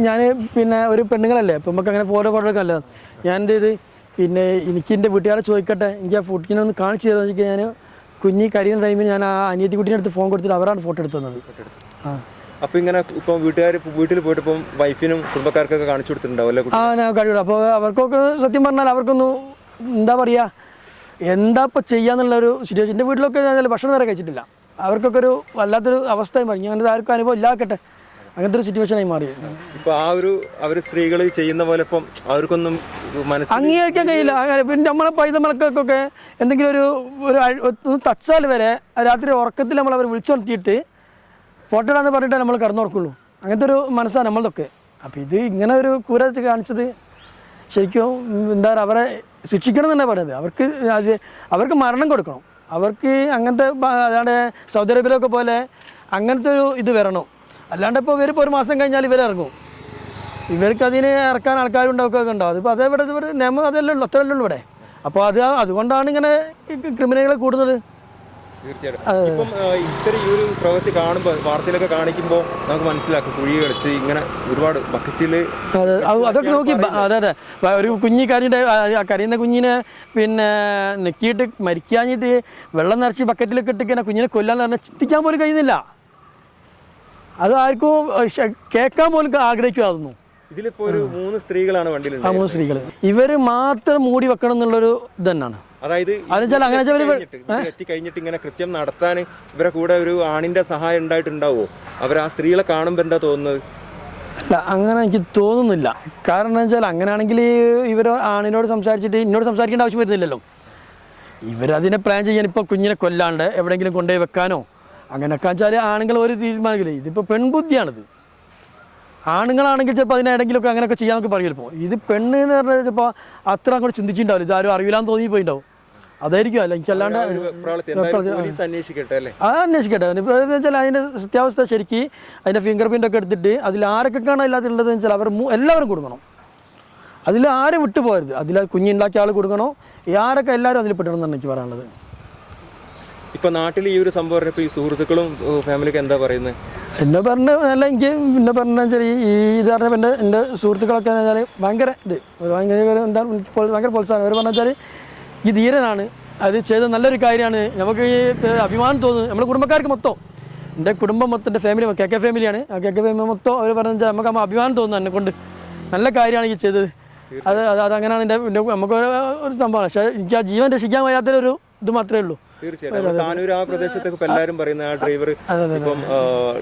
ഞാൻ പിന്നെ ഒരു പെണ്ണുങ്ങളല്ലേ അപ്പം നമുക്ക് അങ്ങനെ ഫോട്ടോ ഫോട്ടോ എടുക്കാമല്ലോ ഞാൻ എന്ത് ചെയ്ത് പിന്നെ എനിക്ക് എന്റെ വീട്ടുകാരെ ചോദിക്കട്ടെ എനിക്ക് ആ ഫുഡിനെ ഒന്ന് കാണിച്ചു തരാമെന്ന് വെച്ചാൽ ഞാൻ കുഞ്ഞി കരിയുന്ന ടൈമിൽ ഞാൻ ആ അനിയത്തി കുട്ടീന്റെ അടുത്ത് ഫോൺ കൊടുത്തിട്ട് അവരാണ് ഫോട്ടോ എടുത്തു തന്നത്. ആ. അപ്പൊ ഇങ്ങനെ ഇപ്പോൾ വീട്ടുകാർ വീട്ടിൽ പോയിട്ട് ഇപ്പം വൈഫിനും കുടുംബക്കാർക്കൊക്കെ കാണിച്ചു കൊടുത്തിട്ടുണ്ടാവും അല്ലേ ആ ഞാൻ കഴിയുള്ളൂ അപ്പോൾ അവർക്കൊക്കെ സത്യം പറഞ്ഞാൽ അവർക്കൊന്നും എന്താ പറയുക എന്താ ഇപ്പോൾ ചെയ്യാന്നുള്ളൊരു സിറ്റുവേഷൻ എന്റെ വീട്ടിലൊക്കെ ഞാൻ ഭക്ഷണം വരെ കഴിച്ചിട്ടില്ല. അവർക്കൊക്കെ ഒരു വല്ലാത്തൊരു അവസ്ഥയും പറഞ്ഞു. അങ്ങനെ അങ്ങനത്തെ ആർക്കും അനുഭവം ഇല്ലാക്കട്ടെ അങ്ങനത്തെ ഒരു സിറ്റുവേഷനായി മാറി. ഇപ്പൊ ആ ഒരു അവർ സ്ത്രീകൾ ചെയ്യുന്ന പോലെ ഇപ്പം അവർക്കൊന്നും അംഗീകരിക്കാൻ കഴിയില്ല. അങ്ങനെ പിന്നെ നമ്മളെ പൈതമലക്കൊക്കെ എന്തെങ്കിലും ഒരു ഒരു തച്ചാൽ വരെ രാത്രി ഉറക്കത്തിൽ നമ്മൾ അവർ വിളിച്ചുണർത്തിയിട്ട് ഫോട്ടോ ഇടാന്ന് പറഞ്ഞിട്ട് നമ്മൾ കടന്നുറക്കുള്ളൂ. അങ്ങനത്തെ ഒരു മനസ്സാണ് നമ്മളതൊക്കെ. അപ്പോൾ ഇത് ഇങ്ങനെ ഒരു കൂര വെച്ച് കാണിച്ചത് ശരിക്കും എന്താ പറയുക അവരെ ശിക്ഷിക്കണം എന്നല്ല പറയുന്നത്. അവർക്ക് അത് അവർക്ക് മരണം കൊടുക്കണം. അവർക്ക് അങ്ങനത്തെ അതാണ് അതാണ്ട് സൗദി അറേബ്യയിലൊക്കെ പോലെ അങ്ങനത്തെ ഒരു ഇത് വരണം. അല്ലാണ്ട് ഇപ്പോൾ ഇവരിപ്പോൾ ഒരു മാസം കഴിഞ്ഞാൽ ഇവരിറങ്ങും ഇവർക്ക് അതിന് ഇറക്കാൻ ആൾക്കാരുണ്ടാവുകയൊക്കെ ഉണ്ടാവും അതിപ്പോൾ അതേ ഇവിടെ ഇവിടെ നിയമം അതല്ലേ ഉള്ളൂ അത്രയല്ലേ ഉള്ളൂ ഇവിടെ. അപ്പോൾ അത് അതുകൊണ്ടാണ് ഇങ്ങനെ ക്രിമിനലുകൾ കൂടുന്നത്. തീർച്ചയായിട്ടും. ഇപ്പം ആ, ഇത്തരം ഈ ഒരു പ്രവൃത്തി കാണുമ്പോൾ വാർത്തയിലൊക്കെ കാണിക്കുമ്പോൾ നമുക്ക് മനസ്സിലാക്കും. കുഴി കളിച്ച് ഇങ്ങനെ ഒരുപാട് അത് അതൊക്കെ നോക്കി അതെ അതെ. ഒരു കുഞ്ഞി കരയുടെ കരയുന്ന കുഞ്ഞിനെ പിന്നെ നെക്കിയിട്ട് മരിക്കാഞ്ഞിട്ട് വെള്ളം നിറച്ച് ബക്കറ്റിലൊക്കെ ഇട്ടിങ്ങനെ കുഞ്ഞിനെ കൊല്ലാന്ന് പറഞ്ഞാൽ ചിന്തിക്കാൻ പോലും കഴിയുന്നില്ല. അത് ആർക്കും കേൾക്കാൻ പോലും ആഗ്രഹിക്കുമായിരുന്നു ഇതിലിപ്പോ ഒരു മൂന്ന് സ്ത്രീകളാണ് ആ മൂന്ന് സ്ത്രീകൾ ഇവർ മാത്രം മൂടി വെക്കണം എന്നുള്ളൊരു ഇത് തന്നെയാണ് അതായത് അങ്ങനെ കഴിഞ്ഞിട്ട് ഇങ്ങനെ കൃത്യം നടത്താൻ ഇവരെ കൂടെ ഒരു ആണിന്റെ സഹായം ഉണ്ടായിട്ടുണ്ടാവോ? അവർ ആ സ്ത്രീകളെ കാണുമ്പോൾ എന്താ തോന്നുന്നത്? അല്ല അങ്ങനെ എനിക്ക് തോന്നുന്നില്ല. കാരണം എന്താ വെച്ചാൽ അങ്ങനെയാണെങ്കിൽ ഇവർ ആണിനോട് സംസാരിച്ചിട്ട് എന്നോട് സംസാരിക്കേണ്ട ആവശ്യം വരുന്നില്ലല്ലോ. ഇവരതിനെ പ്ലാൻ ചെയ്യാൻ ഇപ്പോൾ കുഞ്ഞിനെ കൊല്ലാണ്ട് എവിടെയെങ്കിലും കൊണ്ടുപോയി വെക്കാനോ? അങ്ങനെയൊക്കെ വെച്ചാൽ ആണുങ്ങൾ ഒരു തീരുമാനമില്ല. ഇതിപ്പോൾ പെൺബുദ്ധിയാണിത്. ആണുങ്ങളാണെങ്കിൽ ചിലപ്പോൾ അതിനെടെങ്കിലൊക്കെ അങ്ങനെയൊക്കെ ചെയ്യാനൊക്കെ പറയും ചിലപ്പോൾ ഇത് പെണ്ണ് എന്ന് പറഞ്ഞാൽ ചിലപ്പോൾ അത്ര അങ്ങോട്ട് ചിന്തിച്ചിട്ടുണ്ടാവില്ല. ഇതാരും അറിയില്ലാന്ന് തോന്നി പോയിണ്ടാവും അതായിരിക്കും. അല്ല എനിക്കല്ലാണ്ട് ഒരു അത് അന്വേഷിക്കട്ടെ വെച്ചാൽ അതിന്റെ സത്യാവസ്ഥ ശരിക്ക് അതിന്റെ ഫിംഗർ പ്രിന്റ് ഒക്കെ എടുത്തിട്ട് അതിൽ ആരൊക്കെയാണ് ഇല്ലാത്തുള്ളതെന്ന് വെച്ചാൽ അവർ എല്ലാവരും കൊടുക്കണം. അതിൽ ആരും വിട്ടുപോകരുത്. അതിൽ കുഞ്ഞുണ്ടാക്കിയ ആൾ കൊടുക്കണോ? ആരൊക്കെ എല്ലാവരും അതിൽ പെട്ടണം എന്നാണ് എനിക്ക് പറയാനുള്ളത്. ഇപ്പൊ നാട്ടിൽ ഈ ഒരു സംഭവം പറഞ്ഞപ്പോ ഈ സുഹൃത്തുക്കളും ഫാമിലിക്ക് എന്താ പറയുന്നത് എന്നെ പറഞ്ഞ അല്ല എനിക്ക് എന്നെ പറഞ്ഞാൽ ഈ ഇത് പറഞ്ഞ എന്റെ എന്റെ സുഹൃത്തുക്കളൊക്കെ വെച്ചാൽ ഭയങ്കര ഇത്. ഭയങ്കര എന്താ ഭയങ്കര പ്രോത്സാഹനം അവർ പറഞ്ഞാൽ ഈ ധീരനാണ്. അത് ചെയ്ത നല്ലൊരു കാര്യമാണ്. നമുക്ക് ഈ അഭിമാനം തോന്നുന്നു. നമ്മുടെ കുടുംബക്കാർക്ക് മൊത്തം. എന്റെ കുടുംബം മൊത്തം എന്റെ ഫാമിലി കെ കെ ഫാമിലിയാണ് ആ കെ കെ ഫാമിലി മൊത്തം അവർ പറഞ്ഞാൽ നമുക്ക് അഭിമാനം തോന്നുന്നു എന്നെ കൊണ്ട്. നല്ല കാര്യമാണ് ഈ ചെയ്തത്. അത് അത് അതങ്ങനെയാണ് എന്റെ നമുക്ക് ഒരു സംഭവമാണ്. പക്ഷേ എനിക്ക് ആ ജീവൻ രക്ഷിക്കാൻ വയ്യാത്തൊരു ഇത് മാത്രമേ ഉള്ളൂ. തീർച്ചയായിട്ടും. താനൂർ ആ പ്രദേശത്തൊക്കെ ഇപ്പൊ എല്ലാവരും പറയുന്ന ആ ഡ്രൈവർ ഇപ്പം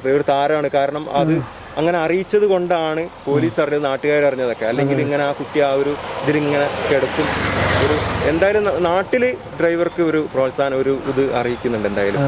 ഡ്രൈവർ താരാണ്. കാരണം അത് അങ്ങനെ അറിയിച്ചത് കൊണ്ടാണ് പോലീസ് അറിഞ്ഞത് നാട്ടുകാർ അറിഞ്ഞതൊക്കെ. അല്ലെങ്കിൽ ഇങ്ങനെ ആ കുട്ടി ആ ഒരു ഇതിലിങ്ങനെ കിടക്കും. ഒരു എന്തായാലും നാട്ടിൽ ഡ്രൈവർക്ക് ഒരു പ്രോത്സാഹനം ഒരു ഇത് അറിയിക്കുന്നുണ്ട് എന്തായാലും.